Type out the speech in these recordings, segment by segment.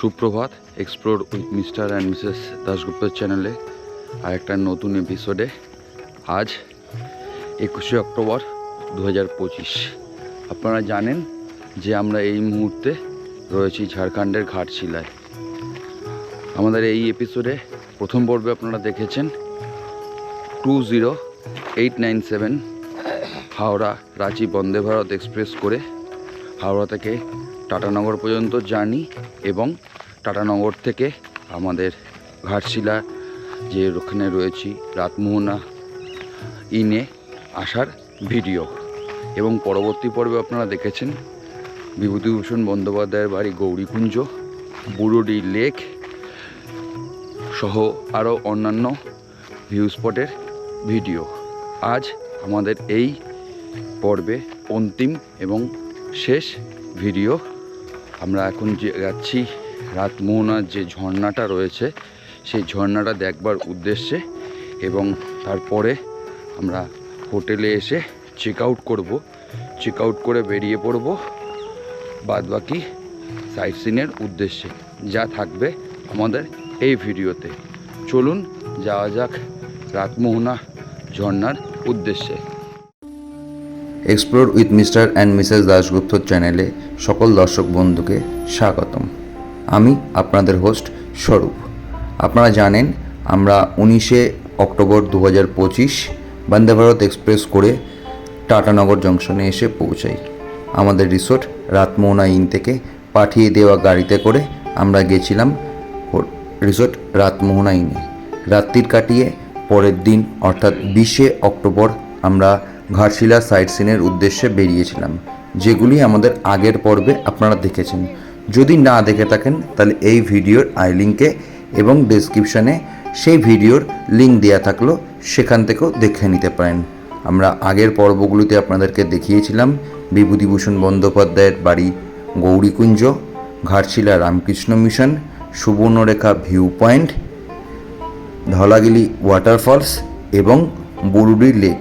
সুপ্রভাত explore with mister and missus দাশগুপ্তর চ্যানেলে আর একটা নতুন এপিসোডে আজ একুশে অক্টোবর দু পঁচিশ। আপনারা জানেন যে আমরা এই মুহূর্তে রয়েছি ঝাড়খণ্ডের ঘাটশিলায়। আমাদের এই এপিসোডে প্রথম পর্বে আপনারা দেখেছেন two zero eight nine seven Howrah Ranchi Vande Bharat express করে হাওড়া থেকে টাটানগর পর্যন্ত জার্নি এবং টাটানগর থেকে আমাদের ঘাটশিলা, যে ওখানে রয়েছি, রাতমোহনা, ইনে আসার ভিডিও। এবং পরবর্তী পর্বে আপনারা দেখেছেন বিভূতিভূষণ বন্দ্যোপাধ্যায়ের বাড়ি গৌরীকুঞ্জ, বুড়োডি লেক সহ আরও অন্যান্য ভিউ স্পটের ভিডিও। আজ আমাদের এই পর্বে অন্তিম এবং শেষ ভিডিও আমরা এখন যে যাচ্ছি রাতমোহনার যে ঝর্ণাটা রয়েছে, সেই ঝর্ণাটা দেখবার উদ্দেশ্যে এবং তারপরে আমরা হোটেলে এসে চেক আউট করব। চেক আউট করে বেরিয়ে পড়ব। বাদবাকি সাইট সিনের উদ্দেশ্যে যা থাকবে আমাদের এই ভিডিওতে। চলুন, যাওয়া যাক রাতমোহনা ঝর্ণার উদ্দেশ্যে। Explore with mister and missus Dasgupta চ্যানেলে সকল দর্শক বন্ধুকে স্বাগতম। আমি আপনাদের হোস্ট স্বরূপ। আপনারা জানেন, আমরা উনিশে অক্টোবর দু হাজার পঁচিশ বন্দে ভারত এক্সপ্রেস করে টাটানগর জংশনে এসে পৌঁছাই। আমাদের রিসোর্ট রাতমোহনা ইন থেকে পাঠিয়ে দেওয়া গাড়িতে করে আমরা গেছিলাম রিসোর্ট রাতমোহনা ইনে। রাত্রির কাটিয়ে পরের দিন, অর্থাৎ বিশে অক্টোবর, আমরা ঘাটশিলা সাইট সিনের উদ্দেশ্যে বেরিয়েছিলাম। যেগুলি আমাদের আগের পর্বে আপনারা দেখেছেন। যদি না দেখে থাকেন, তাহলে এই ভিডিওর আই লিঙ্কে এবং ডেসক্রিপশানে সেই ভিডিওর লিঙ্ক দেওয়া থাকল, সেখান থেকেও দেখে নিতে পারেন। আমরা আগের পর্বগুলিতে আপনাদেরকে দেখিয়েছিলাম, বিভূতিভূষণ বন্দ্যোপাধ্যায়ের বাড়ি Gourikunja, Ghatshila Ramakrishna mission, Subarnarekha view point, Dhalagili waterfalls এবং বুরুডি লেক।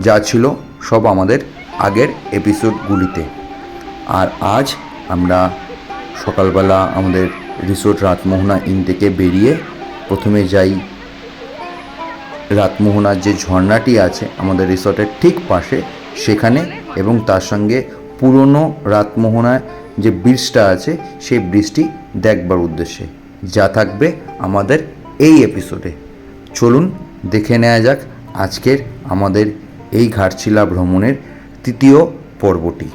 যা ছিল সব আমাদের আগের এপিসোডগুলিতে আর আজ আমরা সকালবেলা আমাদের রিসোর্ট রাতমোহনা ইন থেকে বেরিয়ে প্রথমে যাই রাতমোহনার যে ঝর্ণাটি আছে আমাদের রিসর্টের ঠিক পাশে সেখানে এবং তার সঙ্গে পুরনো রাতমোহনার যে ব্রিজটা আছে সেই ব্রিজটি দেখবার উদ্দেশ্যে যা থাকবে আমাদের এই এপিসোডে চলুন দেখে নেওয়া যাক আজকের আমাদের এই ঘাটশিলা ভ্রমণের তৃতীয় পর্বটি।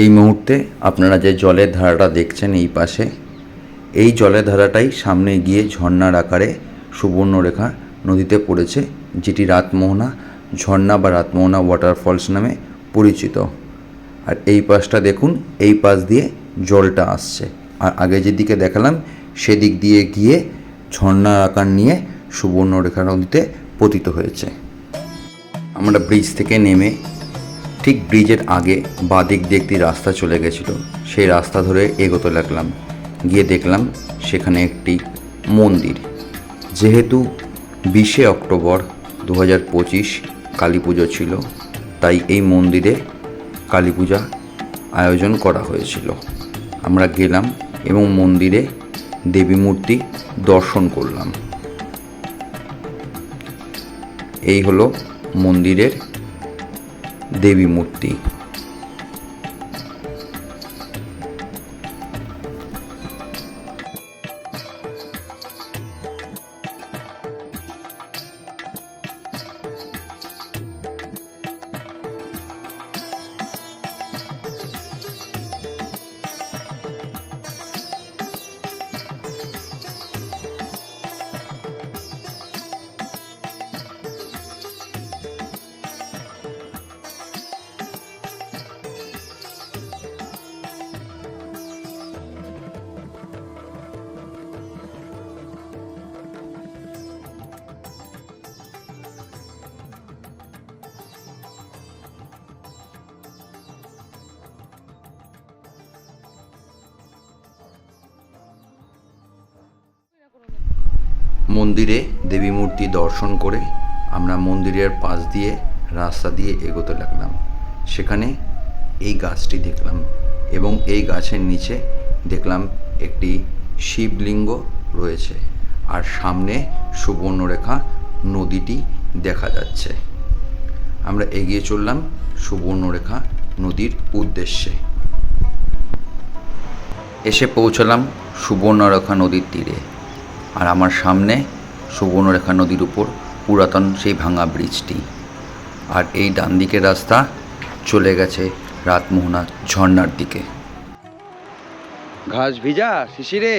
এই মুহূর্তে আপনারা যে জলের ধারাটা দেখছেন এই পাশে, এই জলের ধারাটাই সামনে গিয়ে ঝর্ণার আকারে সুবর্ণরেখা নদীতে পড়েছে। যেটি রাতমোহনা, ঝর্ণা বা রাতমোহনা ওয়াটারফলস নামে পরিচিত। আর এই পাশটা দেখুন, এই পাশ দিয়ে জলটা আসছে। আর আগে যেদিকে দেখালাম, সেদিক দিয়ে গিয়ে ঝর্ণার আকার নিয়ে সুবর্ণরেখা নদীতে পতিত হয়েছে। আমরা ব্রিজ থেকে নেমে ঠিক ব্রিজের আগে বাদিক দিয়ে একটি রাস্তা চলে গেছিল। সেই রাস্তা ধরে এগোতে লাগলাম। গিয়ে দেখলাম সেখানে একটি মন্দির। যেহেতু বিশে অক্টোবর দু হাজার পঁচিশ কালী পুজো ছিল। তাই এই মন্দিরে কালী পূজা আয়োজন করা হয়েছিল। আমরা গেলাম এবং মন্দিরে দেবী মূর্তি দর্শন করলাম। এই হলো মন্দিরের দেবী মূর্তি। মন্দিরে দেবী মূর্তি দর্শন করে আমরা মন্দিরের পাশ দিয়ে রাস্তা দিয়ে এগোতে লাগলাম। সেখানে এই গাছটি দেখলাম এবং এই গাছের নিচে দেখলাম একটি শিবলিঙ্গ রয়েছে আর সামনে সুবর্ণরেখা নদীটি দেখা যাচ্ছে। আমরা এগিয়ে চললাম সুবর্ণরেখা নদীর উদ্দেশ্যে। এসে পৌঁছলাম সুবর্ণরেখা নদীর তীরে। আর আমার সামনে সুবর্ণরেখা নদীর উপর পুরাতন সেই ভাঙা ব্রিজটি। আর এই ডান দিকের রাস্তা চলে গেছে রাতমোহনা ঝর্নার দিকে। ঘাস ভিজা, শিশিরে?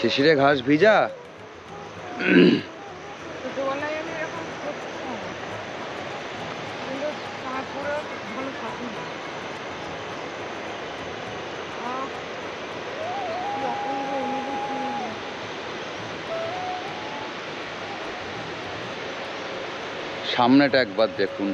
শিশিরে ঘাস ভিজা ছোটবেলায় আমি এরকম করতাম কিন্তু তারপরে ভালো থাকি না আহ, কি অপূর্ব অনুভূতি সামনেটা একবার দেখুন।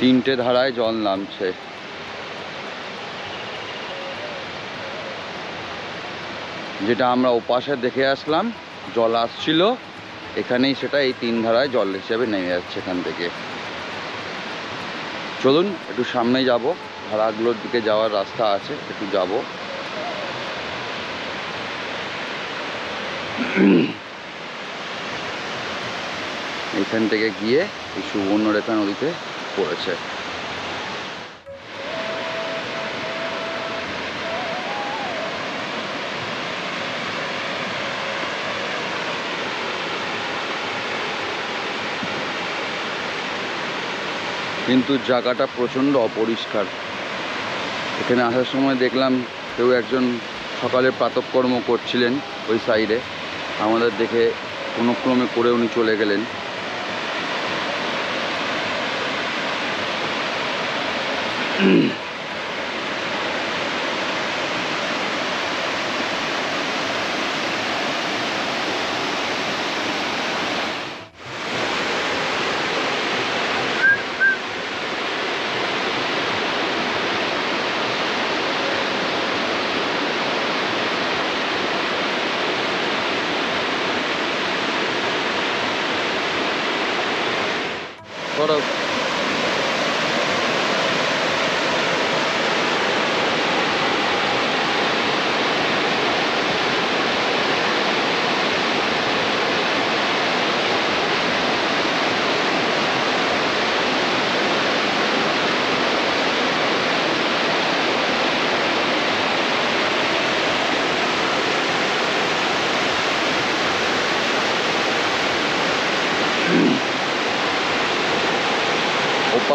তিনটে ধারায় জল নামছে। যেটা আমরা ওপাশে দেখে আসলাম, জল আসছিল, এখানেই সেটা এই তিন ধারায় জল হিসেবে নেমে যাচ্ছে এখান থেকে। চলুন, একটু সামনে যাব। ভাড়াগুলোর দিকে যাওয়ার রাস্তা আছে, একটু যাব। এখান থেকে গিয়ে এই সুবর্ণরেখা নদীতে পড়েছে। কিন্তু জায়গাটা প্রচণ্ড অপরিষ্কার। এখানে আসার সময় দেখলাম কেউ একজন সকালে প্রাতকর্ম করছিলেন ওই সাইডে। আমাদের দেখে কোনো ক্রমে করে উনি চলে গেলেন।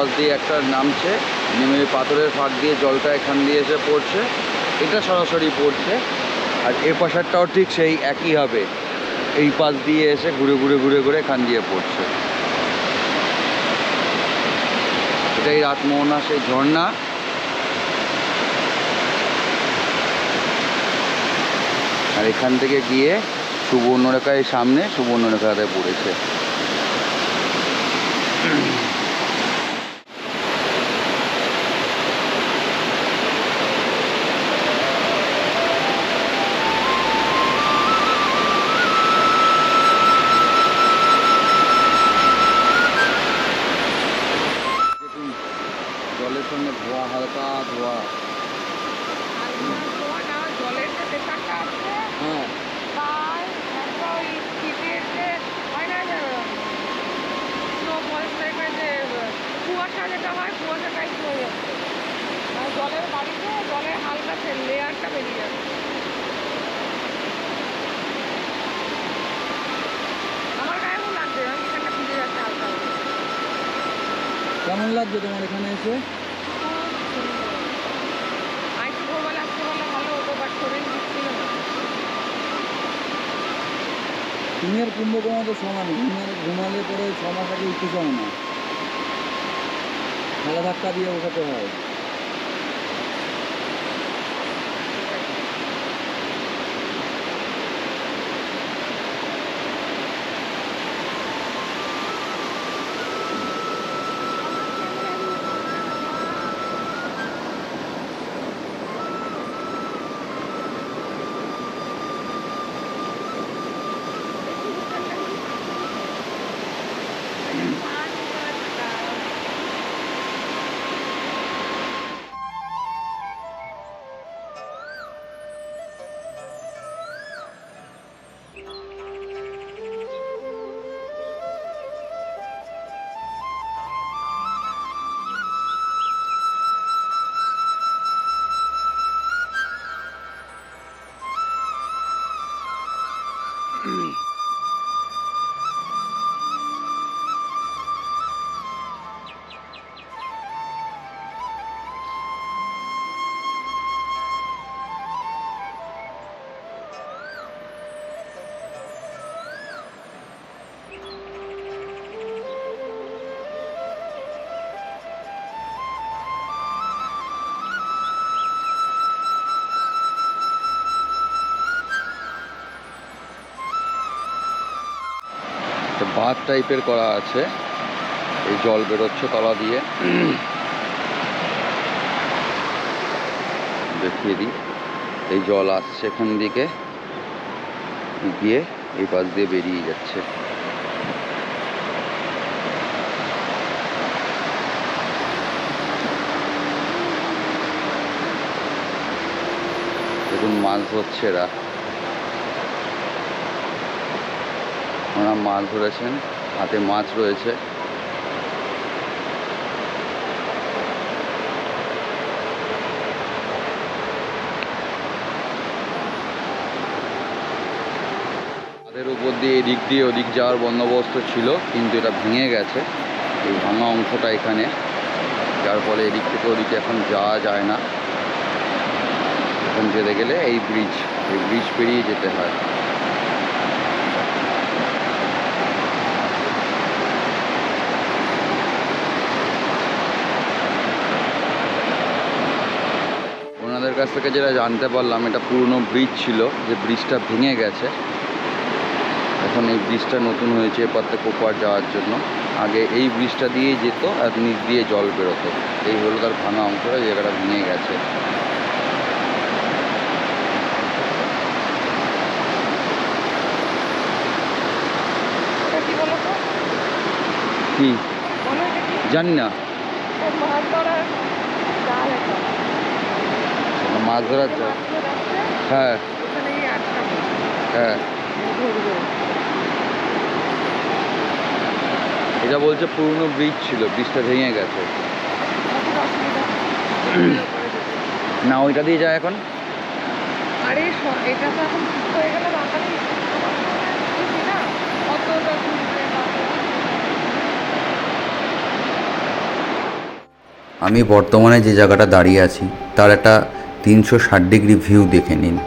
ওপাশ দিয়ে একটা নামছে, নেমে পাথরের ফাঁক দিয়ে জলটা এখান দিয়ে এসে পড়ছে। এটা সরাসরি পড়ছে, আর এ পাশেরটাও ঠিক সেই একই হবে। এই পাশ দিয়ে এসে ঘুরে ঘুরে ঘুরে ঘুরে এখান দিয়ে পড়ছে। এটাই রাতমোহনা সেই ঝর্ণা। আর এখান থেকে গিয়ে সুবর্ণরেখায় সামনে সুবর্ণরেখাতে পড়েছে। হালকা লেয়ারটা বেরিয়ে হালকা। কেমন লাগছে তোমার এখানে এসে তুমি আর তো সমান ঘুমালে ঘুমালে পরে ছ মাস আগে উঠতে চাও না খেলা ধাক্কা দিয়ে ওঠাতে হয় Mm-hmm. বাঁধ টাইপের করা আছে। এই জল বেরোচ্ছে তলা দিয়ে। দেখিয়ে দিই। এই জল আসছে এখান দিকে। গিয়ে এই পাশ দিয়ে বেরিয়ে যাচ্ছে। দেখুন, মাছ ধরছে এরা। ওনারা মাছ ধরেছেন, হাতে মাছ রয়েছে। তাদের উপর দিয়ে এদিক দিয়ে ওদিক যাওয়ার বন্দোবস্ত ছিল, কিন্তু এটা ভেঙে গেছে। এই ভাঙা অংশটা এখানে, যার ফলে এদিক থেকে ওদিকে এখন যাওয়া যায় না। এখন যেতে গেলে এই ব্রিজ এই ব্রিজ পেরিয়ে যেতে হয়। ওনাদের কাছ থেকে যেটা জানতে পারলাম এটা পুরনো ব্রিজ ছিল যে ব্রিজটা ভেঙে গেছে। এখন এই ব্রিজটা নতুন হয়েছে এপার থেকে ওপার যাওয়ার জন্য। আগে এই ব্রিজটা দিয়েই যেত আর নিচ দিয়ে জল বেরোতো। এই হলো তার ভাঙা অংশটা জায়গাটা ভেঙে গেছে। কি জানি না। মাছ ধরার জাল হ্যাঁ। হ্যাঁ। এটা বলছে পুরনো ব্রিজ ছিল ব্রিজটা ভেঙে গেছে। না ওইটা দিয়ে যায় এখন? আরে এটা তো এখন হয়ে গেল বাঙালি না অতটা আমি বর্তমানে যে জায়গাটা দাঁড়িয়ে আছি তার একটা তিনশো ষাট ডিগ্রি ভিউ দেখে নিন।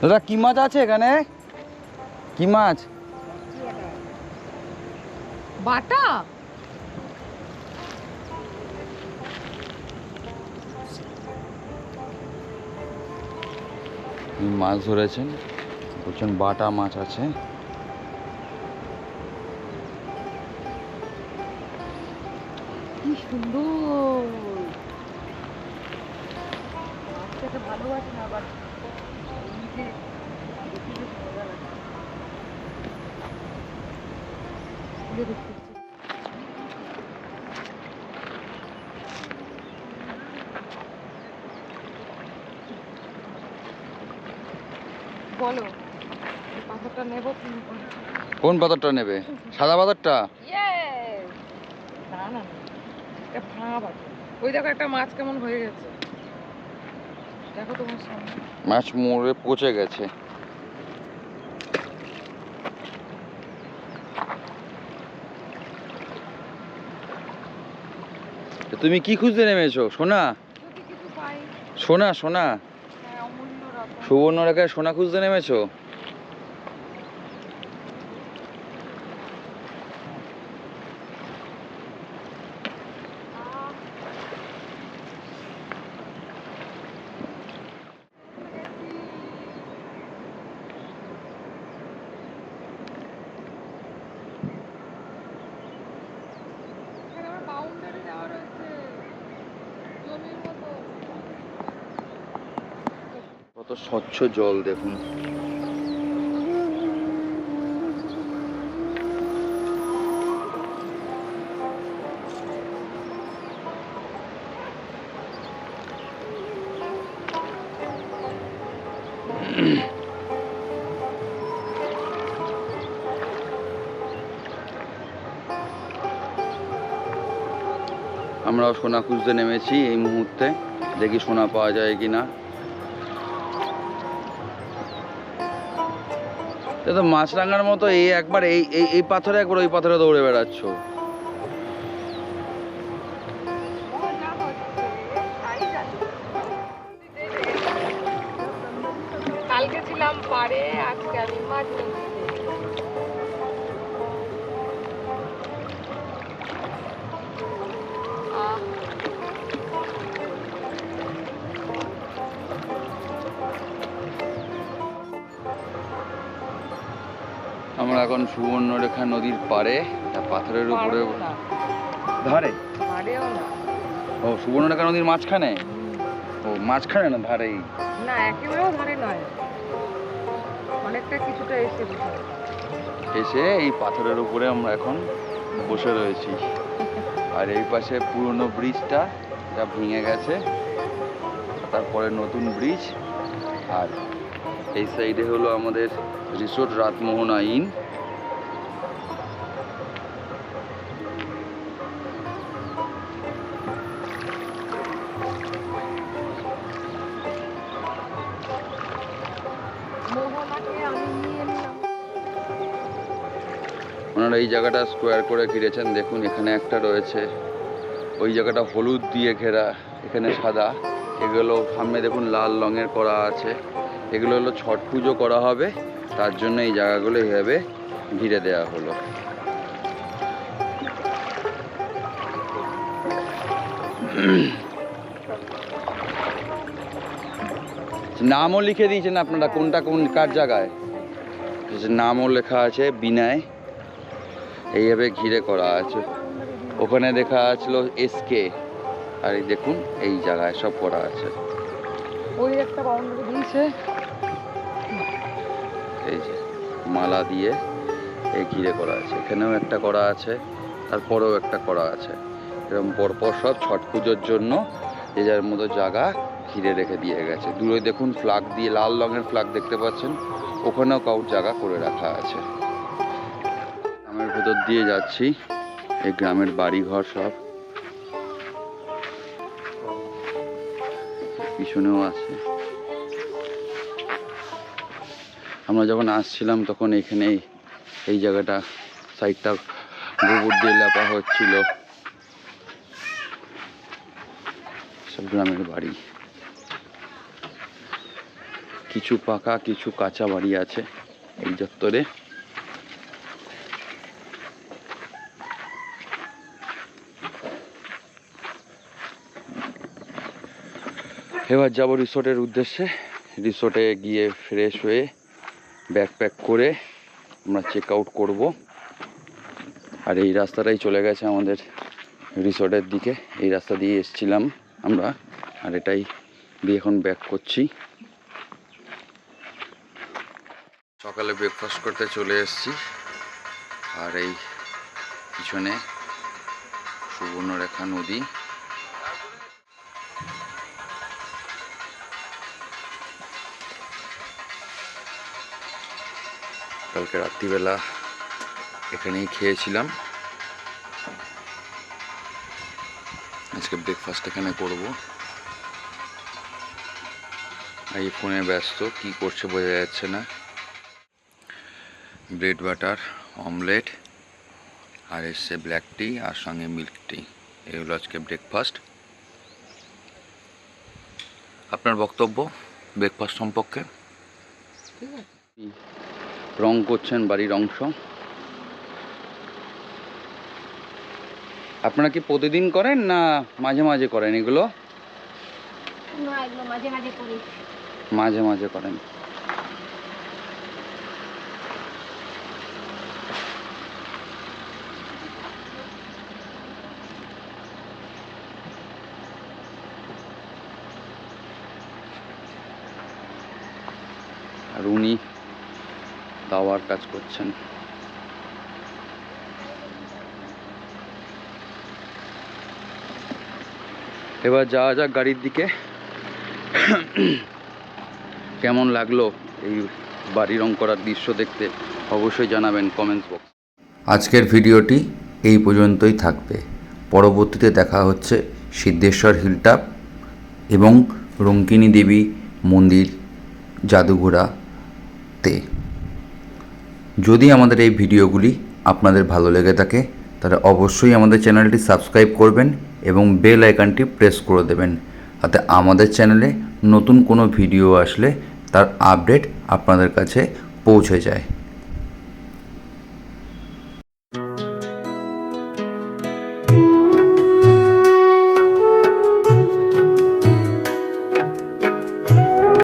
দাদা কি মাছ আছে এখানে? কি মাছ? বাটা? মাছ ধরেছেন। বলছেন বাটা মাছ আছে। কি সুন্দর মাছটাকে ভালোবাসি না আবার নিজে দেখি বেশ মজা লাগে খুলে দেখতে ইচ্ছে বলো এই পাথরটা নেব তুমি কোন পাথরটা নেবে? সাদা পাথরটা ওই দেখো একটা মাছ কেমন হয়ে গেছে। দেখো তোমার সামনে। মাছ মরে পচে গেছে। তুমি কি খুঁজতে নেমেছো? সোনা? সোনা সোনা? হ্যাঁ সুবর্ণরেখায় সোনা খুঁজতে নেমেছো আহ! এখানে আবার boundary দেওয়া রয়েছে। জমির মতো। কত স্বচ্ছ জল দেখুন। সোনা খুঁজতে নেমেছি এই মুহূর্তে। দেখি সোনা পাওয়া যায় কি না তো মাছরাঙার মতো এই একবার এই এই পাথরে একবার ওই পাথরে দৌড়ে বেড়াচ্ছ। জানি। এলাম পারে আজকে আমি মাছ এখন সুবর্ণরেখা নদীর পারে একটা পাথরের উপরে ধারে? ও সুবর্ণরেখা নদীর মাঝখানে? ও মাঝখানে না ধারেই? না একেবারেও ধারে নয়। অনেকটা কিছুটা এসে এসে এই পাথরের উপরে আমরা এখন বসে রয়েছি। আর এই পাশে পুরনো ব্রিজটা যা ভেঙে গেছে তারপরে নতুন ব্রিজ। আর এই সাইডে হলো আমাদের রিসোর্ট রাতমোহনা ইন ওনারা এই জায়গাটা স্কোয়ার করে ঘিরেছেন। দেখুন, এখানে একটা রয়েছে। ওই জায়গাটা হলুদ দিয়ে ঘেরা, এখানে সাদা। এগুলো সামনে দেখুন, লাল রঙের করা আছে। এগুলো হলো ছট পুজো করা হবে। তার জন্য এই জায়গাগুলো এইভাবে ঘিরে দেওয়া হলো। নামও লিখে দিয়েছেন আপনারা, কোনটা, কোন, কার জায়গায়? নামও লেখা আছে, বিনয়। এইভাবে ঘিরে করা আছে। ওখানে দেখা আছিল এসকে আর এই দেখুন এই জায়গায় সব করা আছে। ওই একটা বাউন্ডারি দিয়েছে। এই যে মালা দিয়ে এই ঘিরে করা আছে। এখানেও একটা করা আছে তারপরেও একটা করা আছে। এরকম পরপর সব ছট পুজোর জন্য যে যার মতো জায়গা ঘিরে রেখে দিয়ে গেছে। দূরে দেখুন ফ্ল্যাগ দিয়ে লাল রঙের ফ্ল্যাগ দেখতে পাচ্ছেন। ওখানেও কাউর জায়গা করে রাখা আছে। গ্রামের ভেতর দিয়ে যাচ্ছি। এই গ্রামের বাড়িঘর সব। পিছনেও আছে। আমরা যখন আসছিলাম তখন এখানে এই- এই জায়গাটা, সাইডটা গোবর দিয়ে লেপা হচ্ছিল। সব গ্রামের বাড়ি। কিছু পাকা, কিছু কাঁচা বাড়ি আছে এই চত্বরে এবার যাব রিসোর্টের উদ্দেশ্যে। রিসোর্টে গিয়ে ফ্রেশ হয়ে ব্যাগ প্যাক করে আমরা চেক আউট করব। আর এই রাস্তাটাই চলে গেছে আমাদের রিসোর্টের দিকে। এই রাস্তা দিয়ে এসছিলাম আমরা, আর এটাই দিয়ে এখন ব্যাক করছি। সকালে ব্রেকফাস্ট করতে চলে এসেছি। আর এই পিছনে সুবর্ণরেখা নদী। কালকে রাত্রিবেলা এখানেই খেয়েছিলাম। আজকে ব্রেকফাস্ট এখানে করব। এই ফোনে ব্যস্ত, কি করছে বোঝা যাচ্ছে না। ব্রেড বাটার, অমলেট, আর এসছে ব্ল্যাক টি আর সঙ্গে মিল্ক টি এগুলো আজকে ব্রেকফাস্ট আপনার বক্তব্য ব্রেকফাস্ট সম্পর্কে? ঠিক রং করছেন বাড়ির অংশ। আপনারা কি প্রতিদিন করেন না মাঝে মাঝে করেন এগুলো? মাঝে মাঝে করেন আর উনি দাওয়ার কাজ করছেন। এবার যাওয়া যাক গাড়ির দিকে। কেমন লাগল এই বাড়ি রং করার দৃশ্য দেখতে অবশ্যই জানাবেন কমেন্টস বক্স আজকের ভিডিওটি এই পর্যন্তই থাকবে। পরবর্তীতে দেখা হচ্ছে সিদ্ধেশ্বর হিলটাপ এবং রঙ্কিনী দেবী মন্দির জাদুঘোড়াতে যদি আমাদের এই ভিডিওগুলি আপনাদের ভালো লেগে থাকে, তাহলে অবশ্যই আমাদের চ্যানেলটি সাবস্ক্রাইব করবেন এবং বেল আইকনটি প্রেস করে দেবেন, তাতে আমাদের চ্যানেলে নতুন কোনো ভিডিও আসলে তার আপডেট আপনাদের কাছে পৌঁছে যায়।